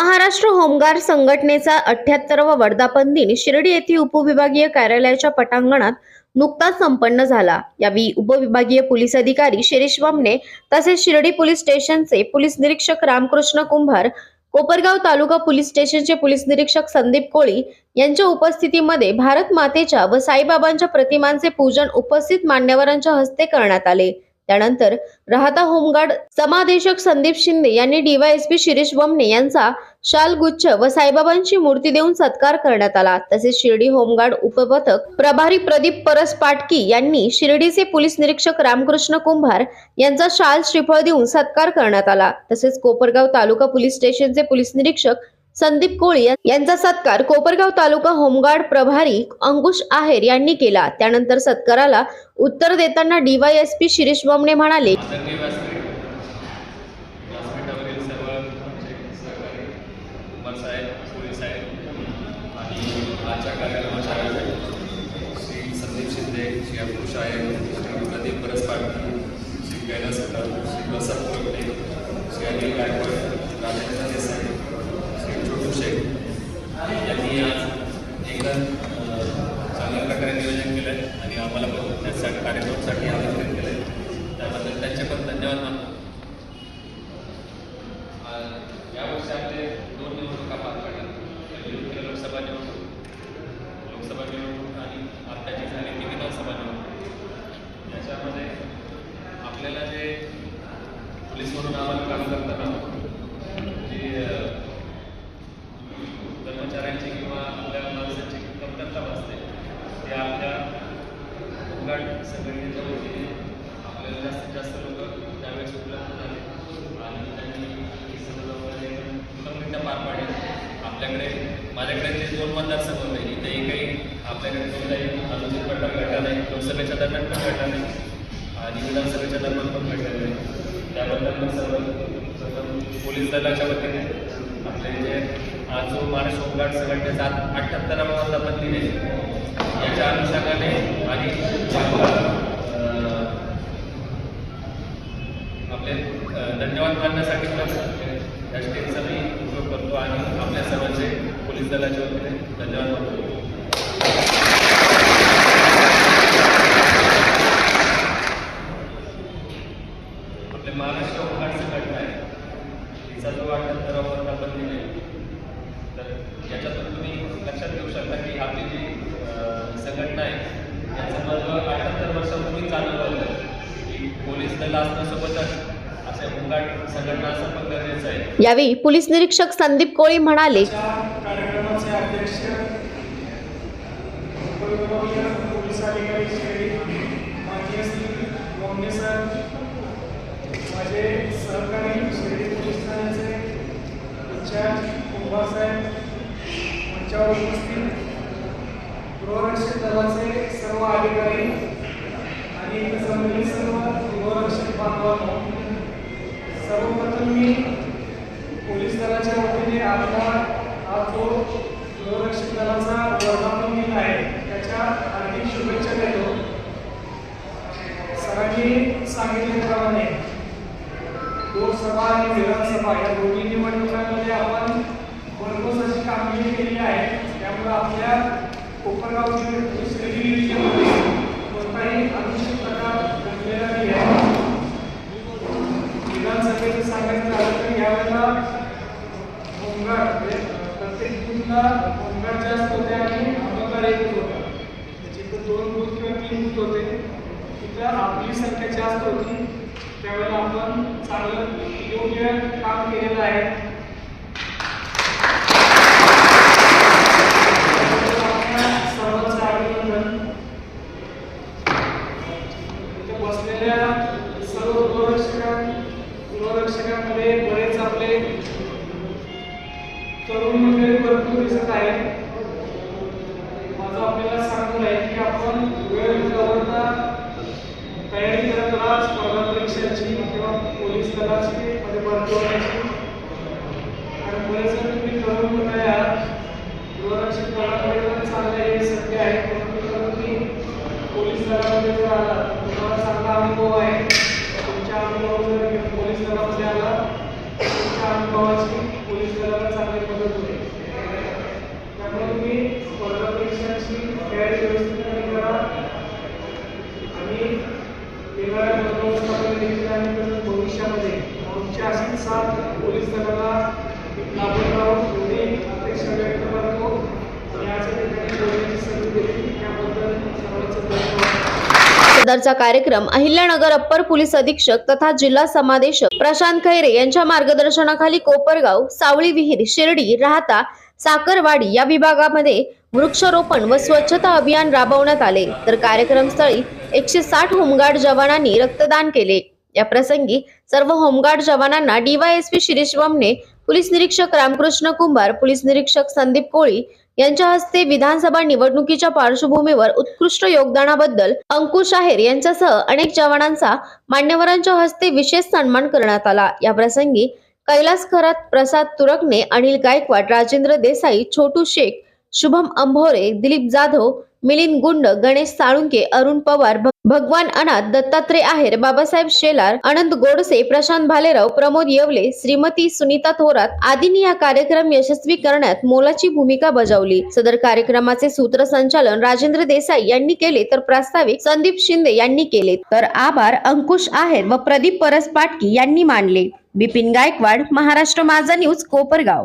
महाराष्ट्र होमगार संघटनेचा अठ्याहत्तरवा वर्धापन दिन शिर्डी येथील उपविभागीय कार्यालयाच्या पटांगणात नुकताच संपन्न झाला. यावेळी उपविभागीय पोलीस अधिकारी शिरीष वामने तसेच शिर्डी पोलीस स्टेशनचे पोलीस निरीक्षक रामकृष्ण कुंभार कोपरगाव तालुका पोलीस स्टेशनचे पोलीस निरीक्षक संदीप कोळी यांच्या उपस्थितीमध्ये भारत मातेच्या व साईबाबांच्या प्रतिमांचे पूजन उपस्थित मान्यवरांच्या हस्ते करण्यात आले. त्यानंतर राहता होमगार्ड समादेशक संदीप शिंदे यांनी डीवायएसपी शिरीष वमने यांचा शालगुच्छ व साईबाबांची मूर्ती देऊन सत्कार करण्यात आला. तसेच शिर्डी होमगार्ड उपपथक प्रभारी प्रदीप परस पाटकी यांनी शिर्डीचे पोलीस निरीक्षक रामकृष्ण कुंभार यांचा शाल श्रीफळ देऊन सत्कार करण्यात आला. तसेच कोपरगाव तालुका पोलीस स्टेशनचे पोलीस निरीक्षक संदीप कोळी यांचा सत्कार कोपरगाव तालुका होमगार्ड प्रभारी अंकुश आहेर यांनी केला. त्यानंतर सत्काराला उत्तर देताना डीवायएसपी शिरीष वामणे म्हणाले श्री कैलास श्री श्री अनिल गायकवाड राजेंद्र देसाई श्री छोटू शेख यांनी आज एकदम अं, चांगल्या प्रकारे नियोजन केलं आहे आणि आम्हाला पण त्यासाठी कार्यक्रमासाठी आमंत्रित केलं आहे त्याबद्दल त्यांचे पण धन्यवाद मानतो आ- यावर्षी आपले दोन निवडणुका पार पडल्या. लोकसभा निवडणूक लोकसभा निवडणूक आणि आत्ताची झाली ती विधानसभा निवडणूक. याच्यामध्ये आपल्याला जे पोलीस म्हणून आम्हाला काम करताना जी अ, कर्मचाऱ्यांची किंवा आपल्या माणसाची कमतरता भासते ते आपल्या होमगार्ड संघटनेच्या वतीने आपल्याला जास्तीत जास्त लोक त्यावेळेस उपलब्ध झाले आणि त्यांनी ही सर्व जबाबदारी उत्तमरित्या पार पाडली आपल्याकडे आपल्याकडे जे दोन मतदारसंघ होते. इथेही काही आपल्याकडे कोणताही अनुचित प्रकार घडला नाही. लोकसभेच्या दरम्यान पण घडला नाही. आणि विधानसभेच्या दरम्यान पण घडलेलं नाही. त्याबद्दल मी सर्व प्रथम पोलीस दलाच्या वतीने आपले जे आज जो महाराष्ट्र होमगार्ड संघटनेचा अठ्ठ्याहत्तरावा वर्धापन दिन आहे. याच्या अनुषंगाने आणि आपले धन्यवाद मानण्यासाठी पण या स्टेजचा मी उपयोग करतो आणि आपल्या सर्वांचे पोलीस दलाच्या वतीने धन्यवाद आपले महाराष्ट्र होमगार्ड संघटना आहे. तिचा जो तर वर्धापन दिन आहे तर याच्यातून तुम्ही लक्षात घेऊ शकता की आपली जी संघटना आहे याचं महत्त्व अठ्याहत्तर वर्षापूर्वी चालू झालं. की पोलीस दल असण्यासोबतच यावेळी पोलीस निरीक्षक संदीप कोळी म्हणाले गृहरक्षक दलाचे सर्व अधिकारी आणि सर्व गृहरक्षक बांधवांनो सर्वप्रथम मी पोलीस दलाच्या वतीने आपला हा जो गृहरक्षक दलाचा वर्धापन दिन आहे त्याच्या हार्दिक शुभेच्छा देतो. सरांनी सांगितल्याप्रमाणे लोकसभा आणि विधानसभा या दोन्ही निवडणुकांमध्ये आपण भरपूर अशी कामगिरी केली आहे. त्यामुळे आपल्या कोपरगाव जिल्ह्यात शिर्डी जिल्ह्यामध्ये कोणताही अनुचित प्रकार घडलेला नाही आहे विधानसभेचं सांगायचं झालं तर यावेळेला होमगार्ड म्हणजे सुद्धा बूथला जास्त होते आणि होमगार्ड एक होता जिथं दोन बूथ किंवा तीन बूथ होते. तिथं आपली संख्या जास्त होती. त्यावेळेला आपण चांगलं योग्य काम केलेलं आहे. आपल्या सर्वांचं अभिनंदन. इथे बसलेल्या सर्व गृहरक्षकां गृहरक्षकांमध्ये बरेच आपले तरुण मंडळी भरपूर दिसत आहे. माझं आपल्याला सांगून आहे की आपण वेळ गवरता तयारी करत राहा स्पर्धा परीक्षांची किंवा पोलीस दलाची मध्ये भरती होण्याची आणि बरेच तुम्ही तरुण मंडळी आहात गृहरक्षक दलामध्ये पण चांगले हे सत्य आहे. परंतु तुम्ही पोलीस दलामध्ये जर आला तुम्हाला चांगला अनुभव आहे. तुमच्या अनुभव जर पोलीस दलामध्ये आला पोलीस दलाला चांगली मदत होईल. त्यामुळे तुम्ही स्पर्धा परीक्षांची तयारी करा. आणि येणाऱ्या पदव्यवस्थापन भविष्यामध्ये आमच्या अशीच सात पोलीस दलाला सादरचा कार्यक्रम अहिल्यानगर अप्पर पोलीस अधीक्षक तथा जिल्हा समादेशक प्रशांत खैरे यांच्या मार्गदर्शनाखाली कोपरगाव सावळी विहीर शिर्डी राहता साखरवाडी या विभागामध्ये वृक्षारोपण व स्वच्छता अभियान राबवण्यात आले. तर कार्यक्रमस्थळी एकशे साठ होमगार्ड जवानांनी रक्तदान केले. या प्रसंगी सर्व होमगार्ड जवानांना डीवायएसपी शिरीष वामने पोलीस निरीक्षक रामकृष्ण कुंभार पोलीस निरीक्षक संदीप कोळी यांच्या हस्ते विधानसभा निवडणुकीच्या पार्श्वभूमीवर उत्कृष्ट योगदानाबद्दल अंकुश आहेर यांच्यासह अनेक जवानांचा मान्यवरांच्या हस्ते विशेष सन्मान करण्यात आला. या प्रसंगी कैलास खरात प्रसाद तुरकणे अनिल गायकवाड राजेंद्र देसाई छोटू शेख शुभम अंभोरे दिलीप जाधव मिलिंद गुंड गणेश साळुंके अरुण पवार भगवान अनाथ दत्तात्रय आहेर बाबासाहेब शेलार अनंत गोडसे प्रशांत भालेराव प्रमोद येवले श्रीमती सुनीता थोरात आदींनी या कार्यक्रम यशस्वी करण्यात मोलाची भूमिका बजावली. सदर कार्यक्रमाचे सूत्रसंचालन राजेंद्र देसाई यांनी केले तर प्रास्ताविक संदीप शिंदे यांनी केले. तर आभार अंकुश आहेर व प्रदीप परस पाटकी यांनी मानले. बिपिन गायकवाड महाराष्ट्र माझा न्यूज कोपरगाव.